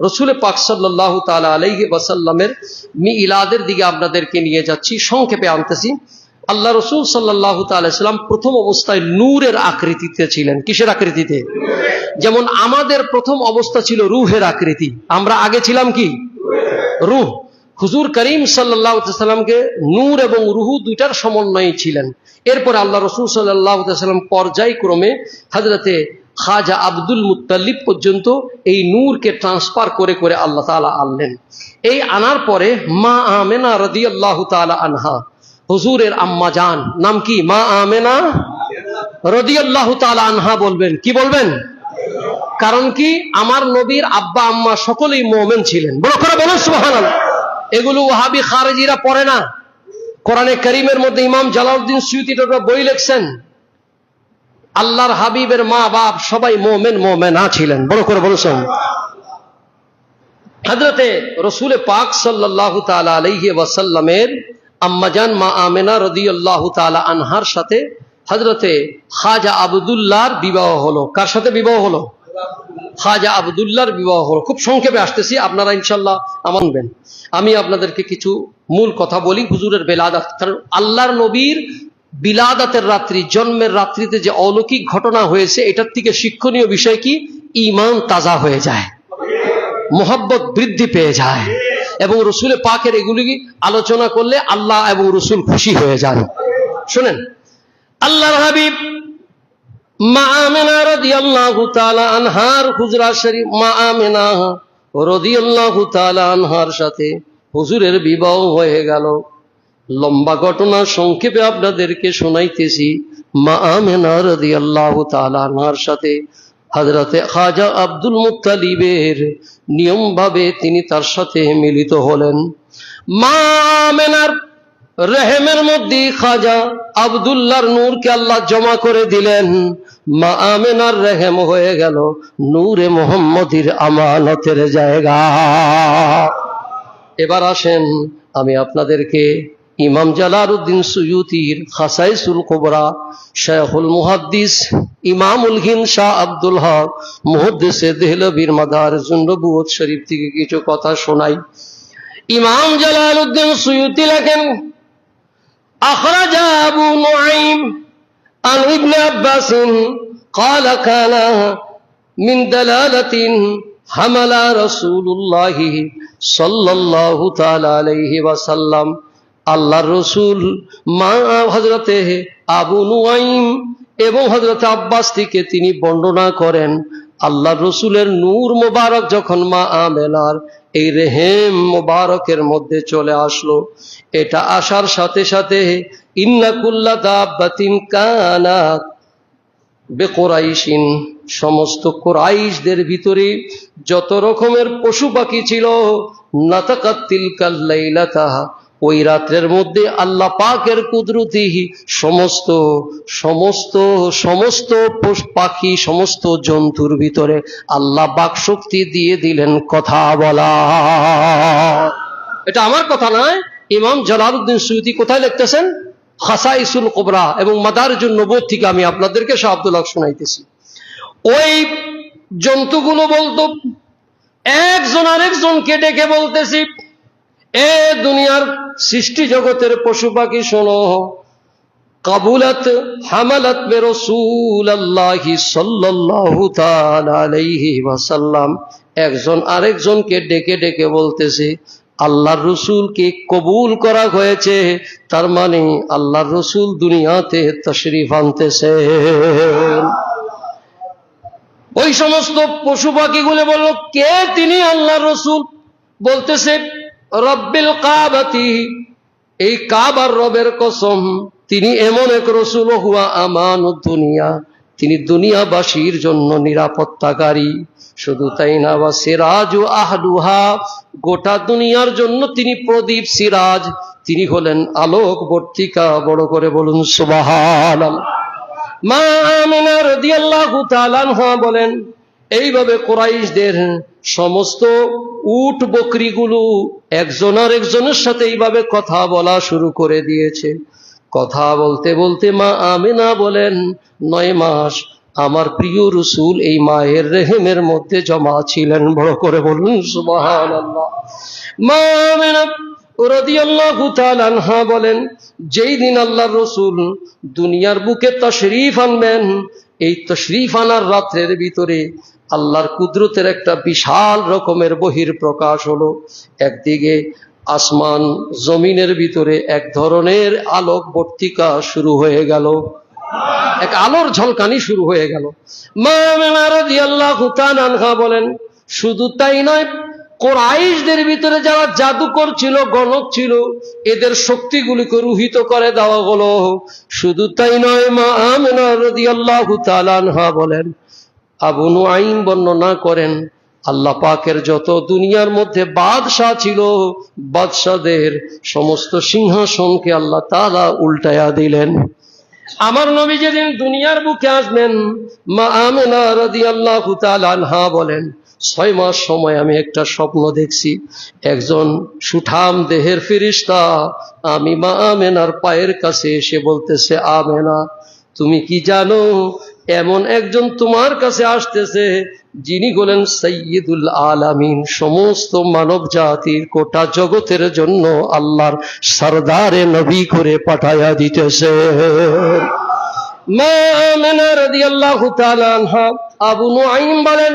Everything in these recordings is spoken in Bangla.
রসুল পাক সাল্লাহ তালা আলাইহি ওয়াসাল্লামের মি ইলাদের দিকে আপনাদেরকে নিয়ে যাচ্ছি, সংক্ষেপে আনতেছি। আল্লাহ রসুল সাল্লাহ তাল্লাম প্রথম অবস্থায় নূরের আকৃতিতে ছিলেন। কিসের আকৃতিতে? যেমন আমাদের প্রথম অবস্থা ছিল রুহের আকৃতি। আমরা আগে ছিলাম কি? রুহ। হুজুর করিম সাল্লাহামকে নূর এবং রুহু দুইটার সমন্বয়ে ছিলেন। এরপর আল্লাহ রসুল সাল্লাহাম পর্যায়ক্রমে হাজরতে খাজা আব্দুল মুতাল্লিব পর্যন্ত এই নূরকে ট্রান্সফার করে করে আল্লাহ তালা আনলেন। এই আনার পরে মা আমেনা রদি আল্লাহ তালা আনহা, হুজুরের আম্মা জান, নাম কি? মা আমেনা রদি আল্লাহ তালা আনহা বলবেন। কি বলবেন? কারণ কি? আমার নবীর আব্বা আম্মা সকলেই মোমেন ছিলেন। বড় করে বলেন সুহান এগুলো ওহাবি খারেজিরা পড়ে না। কোরআনে করিমের মধ্যে ইমাম জালাউদ্দিন সুইতিটা বই লিখছেন। আল্লাহর হাবিবের মা বাপ সবাই মোমেন মোমেনা ছিলেন। বড় করে বলছেন। হজরতে রসুলে পাক সাল্লাহ তালা আলহি ওয়াসাল্লামের আম্মাজান মা আমেনা রদি আল্লাহ তালা আনহার সাথে হজরতে খাজা আবদুল্লাহর বিবাহ হলো। কার সাথে বিবাহ হলো? খাজা আবদুল্লাহর বিবাহ হলো। খুব সংক্ষেপে আসতেছি, আপনারা ইনশাল্লাহ আমানবেন আমি আপনাদেরকে কিছু মূল কথা বলি হুজুরের কারণ আল্লাহর নবীর বিলাদাতের রাত্রি, জন্মের রাত্রিতে যে অলৌকিক ঘটনা হয়েছে, এটার থেকে শিক্ষণীয় বিষয় কি? ইমান তাজা হয়ে যায়। মোহাব্বত বৃদ্ধি পেয়ে যায়। এবং রসুলের পাকের এগুলি আলোচনা করলে আল্লাহ এবং রসুল খুশি হয়ে যান। শোনেন, আল্লাহর হাবিব মা আমেনা রাদিয়াল্লাহু তাআলা আনহার হুজরা শরীফ মা আমেনা রাদিয়াল্লাহু তাআলা আনহার সাথে হুজুরের বিবাহ হয়ে গেল। লম্বা ঘটনা সংক্ষেপে আপনাদেরকে শোনাইতেছি। মা আমেনা রাদিয়াল্লাহু তাআলা আনহার সাথে হযরতে খাজা আব্দুল মুত্তালিবের নিয়মভাবে তিনি তার সাথে মিলিত হলেন। মা আমেনার রেহেমের মধ্যে খাজা আবদুল্লাহর নূরকে আল্লাহ জমা করে দিলেন। মা আমেনার রেহেম হয়ে গেল নূরে মোহাম্মদীর আমানতের জায়গা। এবার আসেন, আমি আপনাদেরকে ইমাম জালালউদ্দিন সুয়ুতির খাসাইসুল কোবরা শেখুল মুহাদ্দিস ইমামুল হিন শাহ আব্দুল হক মুহদ্দিসে দেহলবীর মাদার নবুয়ত শরীফ থেকে কিছু কথা শোনাই ইমাম জালালউদ্দিন সুয়ুতি লেখেন أخرج أبو نعيم عن ابن عباس قال كان من دلالة حمل رسول الله صلى الله تعالى عليه وسلم আল্লাহ রসুল, মা হজরতে আবু নুয়াইম এবং হজরত আব্বাস থেকে তিনি বর্ণনা করেন আল্লাহ রসুলের নূর মোবারক যখন মা আমেনার এই রেহেম মোবারকের মধ্যে চলে আসলো, এটা আসার সাথে সাথে ইন্নাকুল্লা দাবাতিন কানাত বেকোরাইশিন, সমস্ত কোরাইশদের ভিতরে যত রকমের পশু পাখি ছিল নাতাকাত্তিল কাল্লাইলাতাহা ওই রাত্রের মধ্যে আল্লাহ পাকের কুদরতি সমস্ত সমস্ত সমস্ত পাখি, সমস্ত জন্তুর ভিতরে আল্লাহ বাক শক্তি দিয়ে দিলেন কথা বলা। এটা আমার কথা নয়। ইমাম জালালউদ্দিন সুইতি কোথায় লিখতেছেন? খাসাইসুল কোবরা এবং মাদারজুন নবর থেকে আমি আপনাদেরকে শাহ আব্দুল্লাহ শোনাইতেছি। ওই জন্তুগুলো বলতো, একজন আরেকজনকে ডেকে বলতেছি এ দুনিয়ার সৃষ্টি জগতের পশু পাখি শোনো। কাবুলত হামালত মে রসুল আল্লাহি সাল্লাল্লাহু আলাইহি ওয়াসাল্লাম। একজন আরেকজনকে ডেকে ডেকে বলতেছে, আল্লাহর রসুলকে কবুল করা হয়েছে? তার মানে আল্লাহর রসুল দুনিয়াতে তশরিফ আনতেছে। ওই সমস্ত পশু পাখিগুলো বলল, কে তিনি আল্লাহর রসুল? বলতেছে রব্বিল কাবাতি, এই কাবার রবের কসম, তিনি এমন এক রসুল হুয়া আমান দুনিয়া। তিনি দুনিয়াবাসীর জন্য নিরাপত্তাকারী। শুধু তাই না বা সিরাজ ও আহলুহা, গোটা দুনিয়ার জন্য তিনি প্রদীপ সিরাজ। তিনি হলেন আলোক বর্তিকা বড় করে বলুন সুবাহান মা আমিনা রাদিয়াল্লাহু তাআলা বলেন এইভাবে কোরাইশদের সমস্ত উট বকরিগুলো একজন আর একজনের সাথে এইভাবে কথা বলা শুরু করে দিয়েছে। কথা বলতে বলতে মা আমিনা বলেন, নয় মাস আমার প্রিয় রসুল এই মায়ের রেহেমের মধ্যে জমা ছিলেন। বড় করে বলুন সুবাহান মা আনহা বলেন, যেই দিন আল্লাহ রসুল দুনিয়ার বুকে তশরিফ আনবেন, এই তশরিফ আনার রাত্রের ভিতরে আল্লাহর কুদরতের একটা বিশাল রকমের বহির প্রকাশ হলো। একদিকে আসমান জমিনের ভিতরে এক ধরনের আলোক বর্তিকা শুরু হয়ে গেল। এক আলোর ঝলকানি শুরু হয়ে গেল। বলেন, শুধু তাই নয়, কোরাইশদের ভিতরে যারা জাদুকর ছিল, গণক ছিল, এদের শক্তিগুলিকে রুহিত করে দেওয়া হলো। শুধু তাই নয়, মা আমেনা তাআলা আনহা বলেন আবু নুআইম বর্ণনা করেন, আল্লাহ পাকের যত দুনিয়ার মধ্যে বাদশাহ ছিল বাদশাদের সমস্ত সিংহাসনকে আল্লাহ তালা উল্টায়া দিলেন। আমার নবী যেদিন দুনিয়ার বুকে আসবেন, মা আমেনা রাদিয়াল্লাহু তাআলা আনহা বলেন, ছয় মাস সময় আমি একটা স্বপ্ন দেখছি। একজন সুঠাম দেহের ফিরিস্তা, আমি মা আমেনার পায়ের কাছে এসে বলতেছে, আমেনা, তুমি কি জানো এমন একজন তোমার কাছে আসতেছে, যিনি হলেন সৈয়দুল আলামিন। সমস্ত মানব জাতির কোটা জগতের জন্য আল্লাহর সরদারে নবী করে পাঠায়া দিতেছে। আবু নুআইম বলেন,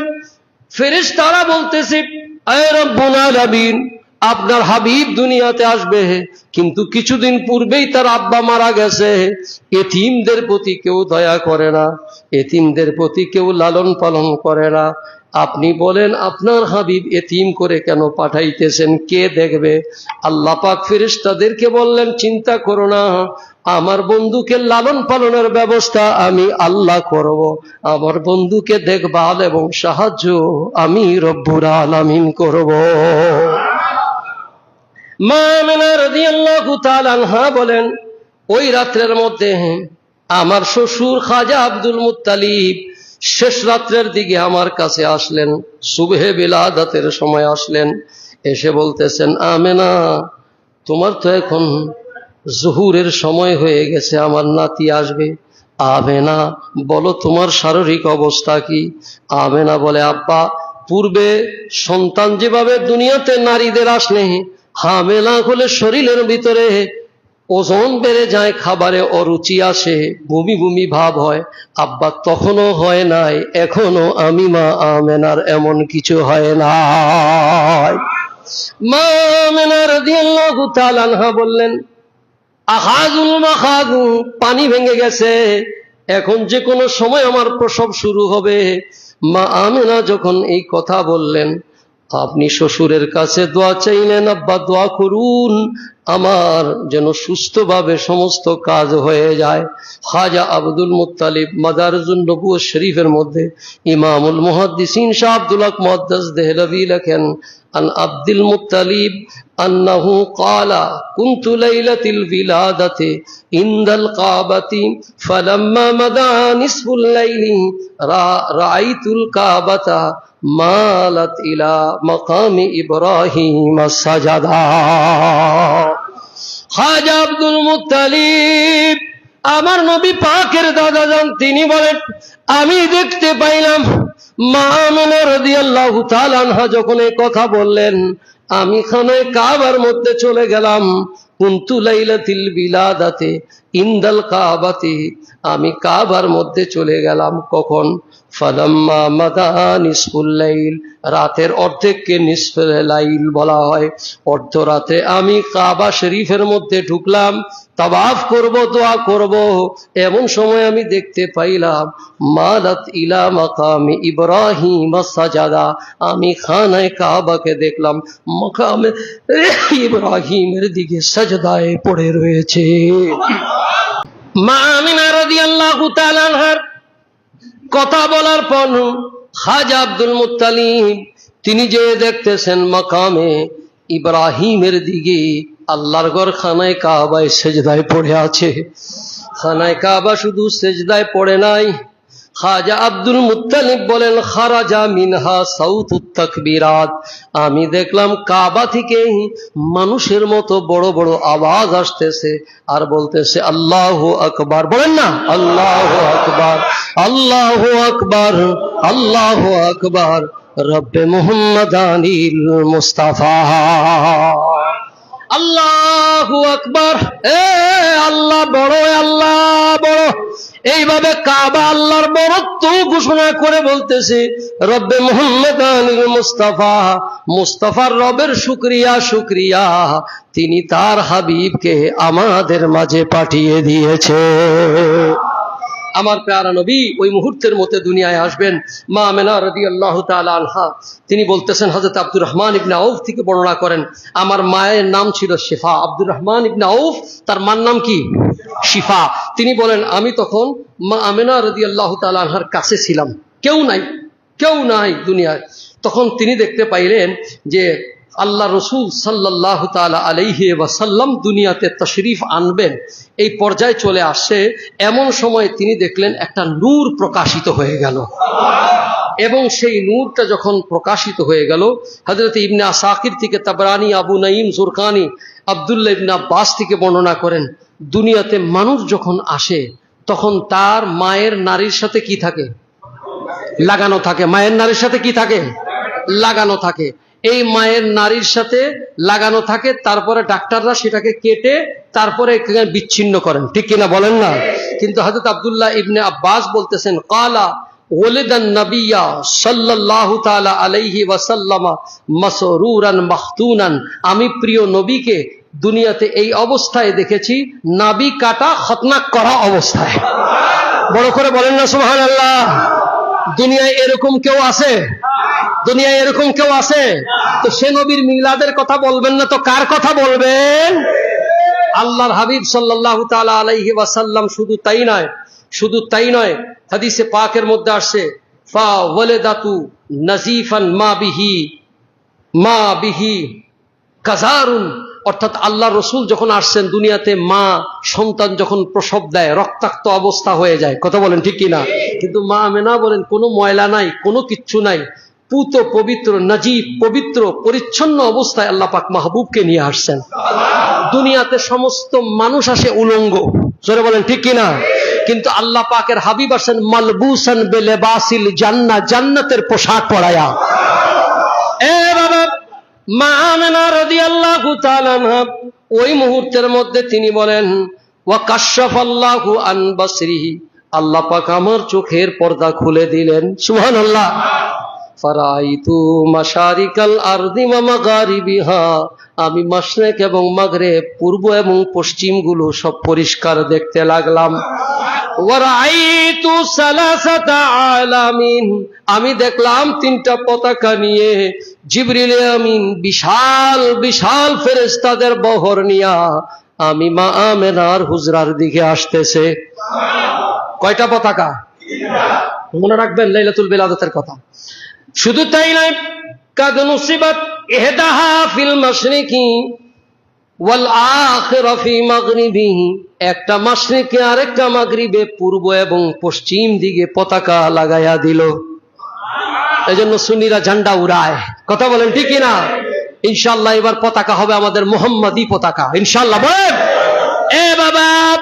ফেরেশতারা বলতেছে, আয় আপনার হাবিব দুনিয়াতে আসবে। কিন্তু কিছুদিন পূর্বেই তার আব্বা মারা গেছে। এতিমদের প্রতি কেউ দয়া করে না। এতিমদের প্রতি কেউ লালন পালন করে না। আপনি বলেন, আপনার হাবিব এতিম করে কেন পাঠাইতেছেন? কে দেখবে? আল্লাহ পাক ফেরেশতাদেরকে বললেন, চিন্তা করো না। আমার বন্ধুকে লালন পালনের ব্যবস্থা আমি আল্লাহ করব। আমার বন্ধুকে দেখভাল এবং সাহায্য আমি রব্বুর আলামিন করব মা আমেনা রাদিয়াল্লাহু তাআলা আনহা বলেন, ওই রাত্রের মধ্যে আমার শ্বশুর খাজা আব্দুল মুত্তালিব শেষ রাত্রের দিকে আমার কাছে আসলেন, সুবহে বিলাদাতের সময় আসলেন। এসে বলতেছেন, আমেনা, তোমার তো এখন জহুরের সময় হয়ে গেছে, আমার নাতি আসবে। আমেনা, বলো তোমার শারীরিক অবস্থা কি? আমেনা বলে, আব্বা, পূর্বে সন্তান যেভাবে দুনিয়াতে নারীদের আসলে হামেলা হলে শরীরের ভিতরে ওজন বেড়ে যায়, খাবারে অরুচি আসে, বমি বমি ভাব হয়। আব্বা, তখনও হয় নাই এখনও আমি মা আমেনার এমন কিছু হয় নাই। মা আমেনা রাদিয়াল্লাহু তাআলা আনহা বললেন আহাজুল মাহাজু পানি ভেঙে গেছে। এখন যে কোনো সময় আমার প্রসব শুরু হবে। মা আমেনা যখন এই কথা বললেন আপনি শ্বশুরের কাছে দোয়া চাইলেন, আব্বা, দোয়া করুন, আমার যেন সুস্থভাবে সমস্ত কাজ হয়ে যায়। হাজা আব্দুল মুতালিব মাদারজুল নবু শরীফের মধ্যে ইমামুল মুহাদ্দিসিন শাহ আব্দুল হক মহাদ্দাস দেহলভি লেখেন, আন আব্দুল মুতালিব আন্নাহু কালা কুনতু বিলাদাতে ইনদাল কাবাতি ফালাম্মা মাদা নিসফুল লাইলি কাবাতা ইলা মকামি ইব্রাহিম সাজাদা। আব্দুল মুতালিব আমার নবী পাকের দাদা যান, তিনি বলেন, আমি দেখতে পাইলাম যখন এই কথা বললেন, আমি খানায় কাবার মধ্যে চলে গেলাম, কুন্তু লাইলা তিল বিলাদাতে ইন্দাল কাবাতে, আমি কাবার মধ্যে চলে গেলাম। কখন? ফালাম্মা মাদা নিসফুল লাইল, রাতের অর্ধেককে নিসফুল লাইল বলা হয়। অর্ধ রাতে আমি কাবা শরীফের মধ্যে ঢুকলাম তাবাফ করব, দোয়া করব। এমন সময় আমি দেখতে পাইলাম, মালাত ইলা মাকামি ইব্রাহিম সাজাদা। আমি খানায় কাবাকে দেখলাম, মাকামে ইব্রাহিমের দিকে সাজদায় পড়ে রয়েছে। মা কথা বলার পর হাজ আব্দুল মুত্তালিব, তিনি যে দেখতেছেন মকামে ইব্রাহিমের দিকে, আল্লাহর ঘর খানায় কাবায় সেজদায় পড়ে আছে। খানায় কাবা শুধু সেজদায় পড়ে নাই খাজা আব্দুল মুত্তালিব বলেন, খারাজা মিনহা সাউথ তাকবীরাত। আমি দেখলাম কাবা থেকে মানুষের মতো বড় বড় আওয়াজ আসতেছে আর বলতেছে, আল্লাহ আকবার। বলেন না, আল্লাহ আকবার। আল্লাহ আকবার। আল্লাহ আকবার। রব্বে মোহাম্মদ আনিল মুস্তাফা। আল্লাহু আকবার। এ আল্লাহ বড় আল্লাহ বড়। এইভাবে কাবা আল্লাহর বরত্ব ঘোষণা করে বলতেছে, রব্বে মোহাম্মদ আলীর মুস্তাফা, মুস্তাফার রবের শুক্রিয়া শুক্রিয়া। তিনি তার হাবিবকে আমাদের মাঝে পাঠিয়ে দিয়েছে। আমার প্যারা নবী ওই মুহূর্তের মধ্যে দুনিয়ায় আসবেন। মা মেনা রদি আল্লাহ আনহা, তিনি বলতেছেন হজরত আব্দুর রহমান ইবনা আউফ থেকে বর্ণনা করেন, আমার মায়ের নাম ছিল শেফা। আব্দুর রহমান ইবনা আউফ, তার মার নাম কি? শিফা। তিনি বলেন, আমি তখন মা আমেনা রদি আল্লাহ আনহার কাছে ছিলাম। কেউ নাই কেউ নাই দুনিয়ায়। তখন তিনি দেখতে পাইলেন যে আল্লাহ রসুল সাল্লাহ তালা আলাইহি ওয়াসাল্লাম দুনিয়াতে তশরিফ আনবেন, এই পর্যায়ে চলে আসছে এমন সময় তিনি দেখলেন একটা নূর প্রকাশিত হয়ে গেল। এবং সেই নূরটা যখন প্রকাশিত হয়ে গেল হজরত ইবনে আসাকির থেকে তাবরানি, আবু নাইম জুরকানি, আবদুল্লাহ ইবনে আব্বাস থেকে বর্ণনা করেন, দুনিয়াতে মানুষ যখন আসে, তখন তার মায়ের নারীর সাথে কি থাকে? লাগানো থাকে। মায়ের নারীর সাথে কি থাকে? লাগানো থাকে। এই মায়ের নারীর সাথে লাগানো থাকে, তারপরে ডাক্তাররা সেটাকে কেটে তারপরে বিচ্ছিন্ন করেন। ঠিক কিনা বলেন না? কিন্তু হজরত আবদুল্লাহ ইবনে আব্বাস বলতেছেন, কালা নবিয়া আমি প্রিয় নবীকে দুনিয়াতে এই অবস্থায় দেখেছি, নাবি কাটা খতনাক করা অবস্থায়। বড় করে বলেন না, সুবহানাল্লাহ। দুনিয়ায় এরকম কেউ আছে? দুনিয়ায় এরকম কেউ আছে? তো সে নবীর মিলাদের কথা বলবেন না, তো কার কথা বলবেন? আল্লাহর হাবিব সাল্লাহ তালা আলাইহি ওয়াসাল্লাম শুধু তাই নয়, শুধু তাই নয়, হাদিসে পাকের মধ্যে আসছে, ফা ওয়ালেদাতু নাজিফান মা বিহি মা বিহি কাজারুন অর্থাৎ আল্লাহ রসুল যখন আসছেন দুনিয়াতে, মা সন্তান যখন প্রসব দেয়, রক্তাক্ত অবস্থা হয়ে যায়। কথা বলেন ঠিক কিনা? কিন্তু মা আমেনা বলেন, কোনো ময়লা নাই, কোনো কিচ্ছু নাই। পুত পবিত্র, নজিব, পবিত্র, পরিচ্ছন্ন অবস্থায় আল্লাহ পাক মাহবুবকে নিয়ে আসছেন। দুনিয়াতে সমস্ত মানুষ আসে উলঙ্গ। জোরে বলেন, ঠিক কিনা? কিন্তু আল্লাহ পাকের হাবিব আসেন মালবুসান বেলে বাসিল জান্না, জান্নাতের পোশাক তাআলা ওই মুহূর্তের মধ্যে তিনি বলেন আল্লাহ পাক আমার চোখের পর্দা খুলে দিলেন। সুবহানাল্লাহ। ফারাইতু মাশারিকাল আরদি ওয়া মাগারিবিহা। আমি মাশরিক এবং মাগরে পূর্ব এবং পশ্চিমগুলো সব পরিষ্কার দেখতে লাগলাম। আমি দেখলাম তিনটা পতাকা নিয়ে জিবরিল আমিন, বিশাল বিশাল ফেরেশতাদের বহর নিয়া আমি মা আমেনার হুজরার দিকে আসতেছে। কয়টা পতাকা? মনে রাখবেন, লাইলাতুল বিলাদতের কথা। শুধু তাই নয়, কাদ ইহদাহা ফিল মাশরিকি ওয়াল আখিরা ফি একটা মাশরিকে আরেকটা মাগরিবে পূর্ব এবং পশ্চিম দিকে পতাকা লাগায়া দিল। এজন্য সুন্নিরা ঝান্ডা উড়ায়। কথা বলেন ঠিক না ইনশাল্লাহ এবার পতাকা হবে আমাদের মোহাম্মদী পতাকা। ইনশাল্লাহ বলেন? এ বাবা,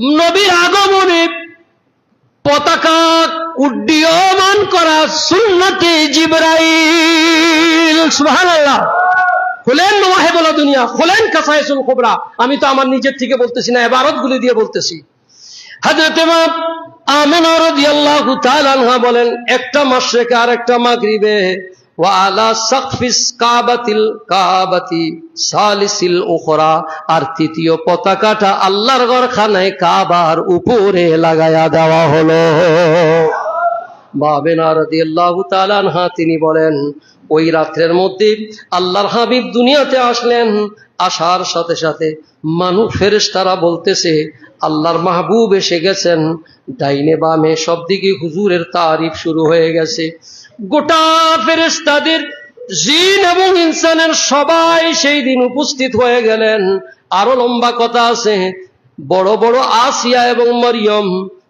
নবীর আগমনে পতাকা উড্ডীয়মান করা সুন্নতে জিবরাইল। সুবহানাল্লাহ। খোলেন নওয়াহেবুল দুনিয়া, খোলেন কাসাইসুল কুবরা। আমি তো আমার নিজের থেকে বলতেছি না এবারত গুলি দিয়ে বলতেছি। হযরত ইমাম আমিনা রাদিয়াল্লাহু তাআলা বলেন, একটা মাশরিকে আর একটা মাগরিবে। আর তৃতীয় পতাকাটা আল্লাহর ঘরখানায় কাবার উপরে লাগায়া দেওয়া হলো। তিনি বলেন, ওই রাত্রের মধ্যে আল্লাহর হাবিব দুনিয়াতে আসলেন, আসার সাথে সাথে মানুষ ফেরেশতারা বলতেছে, আল্লাহর মাহবুব এসে গেছেন, ডাইনে বামে সব দিকে হুজুরের তারিফ শুরু হয়ে গেছে। গোটা ফেরেশতাদের জিন এবং ইনসানের সবাই সেই দিন উপস্থিত হয়ে গেলেন। আরও লম্বা কথা আছে, বড় বড় আসিয়া এবং মরিয়ম,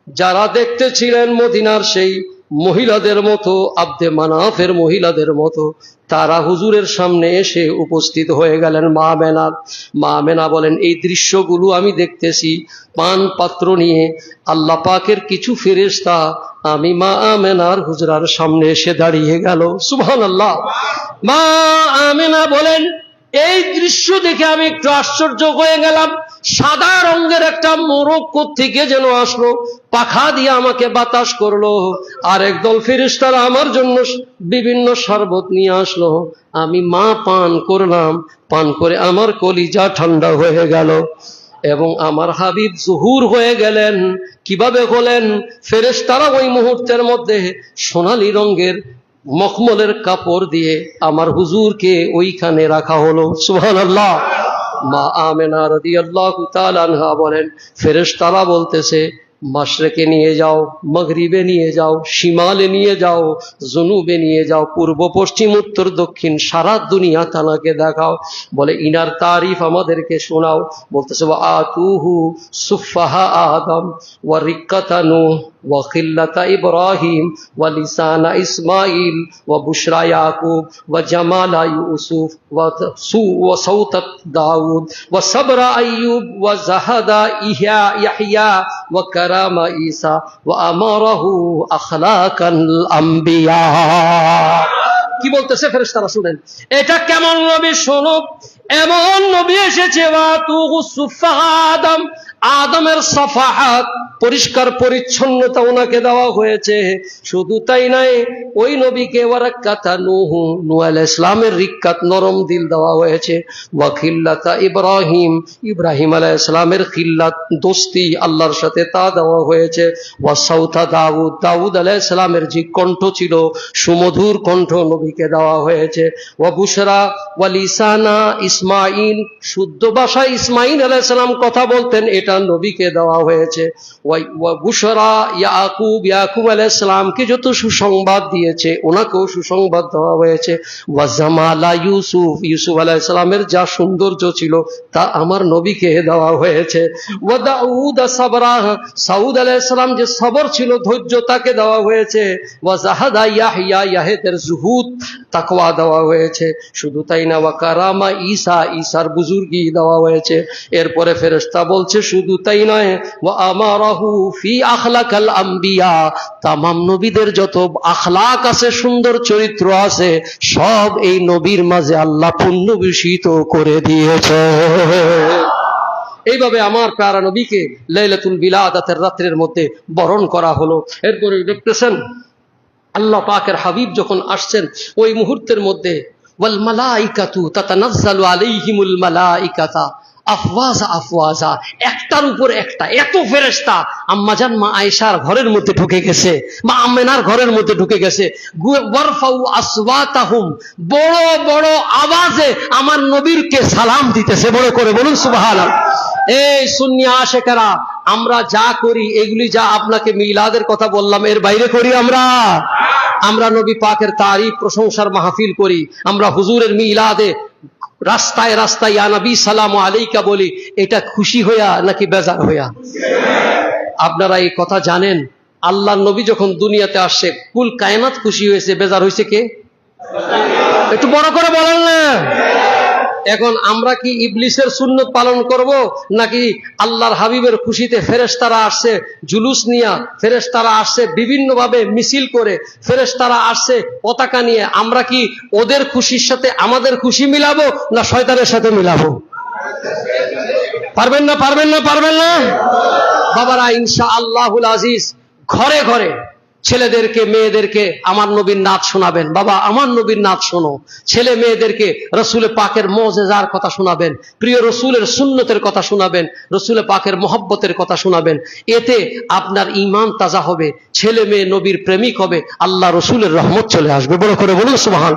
যারা দেখতে ছিলেন মদিনার সেই মহিলাদের মতো, আব্দে মানাফের মহিলাদের মতো, তারা হুজুরের সামনে এসে উপস্থিত হয়ে গেলেন মা মেনার মা মেনা বলেন, এই দৃশ্যগুলো আমি দেখতেছি, পান পাত্র নিয়ে, আল্লাহ পাকের কিছু ফেরেশতা, আমি মা আমেনার হুজরার সামনে এসে দাঁড়িয়ে গেল। সুবহান আল্লাহ মা আমেনা বলেন, এই দৃশ্য দেখে আমি একটু আশ্চর্য হয়ে গেলাম। সাদা রঙের একটা মোরগ থেকে যেন আসলো? পাখা দিয়ে আমাকে বাতাস করল। আর একদল ফেরিস্তারা আমার জন্য বিভিন্ন শরবত নিয়ে আসলো। আমি মা পান করলাম, পান করে আমার কলিজা ঠান্ডা হয়ে গেল এবং আমার হাবিব জহুর হয়ে গেলেন। কীভাবে হলেন? ফেরেশতারা ওই মুহূর্তের মধ্যে সোনালী রঙের মখমলের কাপড় দিয়ে আমার হুজুরকে ওইখানে রাখা হলো। সুহান আল্লাহ মা আমেনা রদি আল্লাহ বলেন, ফেরেশতারা বলতেছে মাশরেকে নিয়ে যাও, মগরিবে নিয়ে যাও সীমালে নিয়ে যাও, জনুবে নিয়ে যাও, পূর্ব, পশ্চিম, উত্তর, দক্ষিণ, সারা দুনিয়া তানাকে দেখাও। বলে, ইনার তারিফ আমাদেরকে শোনাও। বলতেছে আতুহু সুফাহা আদম ওয়া রিক্কাতানু ইউসুফ ওয়া সু ওয়া সাউতাত দাউদ ওয়া সাবরা আইয়ুব ওয়া জাহাদা ইহয়া ইয়াহইয়া ওয়া কারামা ঈসা ওয়া আমারাহু আম্বিয়া কি বলতেছে ফেরেশতারা শুনেন? এটা কেমন নবী শোনো এমন নবী এসেছে তুগু সুফাহা আদম আদমের সফাহাত, পরিষ্কার পরিচ্ছন্নতা ওনাকে দেওয়া হয়েছে। শুধু তাই নাই ওই নবীকে ইসলামের রিক্কাত, নরম দিল দেওয়া হয়েছে। ইব্রাহিম ইব্রাহিম আলাইহিস ইসলামের খিল্লাত, দোস্তি আল্লাহর সাথে তা দেওয়া হয়েছে। ওয়াসাউতা দাউদ দাউদ আলাইহিস ইসলামের যে কণ্ঠ ছিল, সুমধুর কণ্ঠ নবীকে দেওয়া হয়েছে। ওয়া বুসরা ওয়া লিসানা ইসমাইল শুদ্ধ ভাষায় ইসমাইল আলাইহিস সালাম কথা বলতেন, এটা নবীকে দেওয়া হয়েছে। বুশরা ইয়াকুব ইয়াকুব আলাইসালামকে যত সুসংবাদ দিয়েছে, ওনাকেও সুসংবাদ দেওয়া হয়েছে। ওয়াজামালা ইউসুফ ইউসুফ আলাইসালামের যা সৌন্দর্য ছিল, তা আমার নবীকে দেওয়া হয়েছে। ওয়াদাউদ সাবরা, সাউদ আলাইসালাম যে সবর ছিল, ধৈর্য তাকে দেওয়া হয়েছে। ওয়াজাহাদা ইয়াহিয়া ইয়াহেদের জুহুদ তাকওয়া দেওয়া হয়েছে। শুধু তাই না, ওয়া কারামা ঈসা, ঈসার বুজুর্গি দেওয়া হয়েছে। এরপরে ফেরেশতা বলছে, শুধু তাই নয় ও আমারাহু ফি তামাম নবীদের যত আখলাক আছে, সুন্দর চরিত্র আছে, সব এই নবীর মাঝে আল্লাহ পুণ্যবিষিত করে দিয়েছে। এইভাবে আমার প্যারা নবীকে লাইলাতুল বিলাদাতের রাত্রের মধ্যে বরণ করা হলো। এরপরে দেখতেছেন, আল্লাহ পাকের হাবিব যখন আসছেন, ওই মুহূর্তের মধ্যে, ওয়াল মালাইকাতু তাতানাজ্জালু আলাইহিমুল মালাইকাতা আফওয়াজা আফওয়াজা, একটার উপর একটা, এত ফেরেশতা। আম্মাজান মা আয়েশার ঘরের মধ্যে ঢুকে গেছে মা আমেনার ঘরের মধ্যে ঢুকে গেছে। আসওয়াতাহুম, বড় বড় আওয়াজে আমার নবীরকে সালাম দিতেছে, বড় করে বলুন, সুবহানাল্লাহ। এই সুন্নি আশেকেরা, আমরা যা করি, এগুলি যা আপনাকে মিলাদের কথা বললাম, এর বাইরে করি আমরা। আমরা নবী পাকের তারিফ, প্রশংসার মাহফিল করি, আমরা হুজুরের মিলাদে রাস্তায় রাস্তায় আনাবি সালাম আলাইকা বলি, এটা খুশি হইয়া নাকি বেজার হইয়া? আপনারা এই কথা জানেন আল্লাহ নবী যখন দুনিয়াতে আসছে কুল কায়নাত খুশি হয়েছে, বেজার হয়েছে কে? একটু বড় করে বলেন না। এখন আমরা কি ইবলিসের সুন্নত পালন করব, নাকি আল্লাহর হাবিবের খুশিতে ফেরেশতারা আসছে জুলুস নিয়া, ফেরেশতারা আসছে বিভিন্নভাবে মিছিল করে, ফেরেশতারা আসছে পতাকা নিয়ে, আমরা কি ওদের খুশির সাথে আমাদের খুশি মিলাবো, না শয়তানের সাথে মিলাবো? পারবেন না পারবেন না পারবেন না? বাবারা ইনশা আল্লাহুল আজিজ, ঘরে ঘরে ছেলেদেরকে, মেয়েদেরকে আমার নবীর নাচ শোনাবেন। বাবা, আমার নবীর নাচ শোনো। ছেলে মেয়েদেরকে রসুলে পাকের মজেজার কথা শোনাবেন। প্রিয় রসুলের সুন্নতের কথা শোনাবেন। রসুলে পাকের মহব্বতের কথা শোনাবেন। এতে আপনার ইমান তাজা হবে। ছেলে মেয়ে নবীর প্রেমিক হবে। আল্লাহ রসুলের রহমত চলে আসবে। বড় করে বলুন, সুবহান।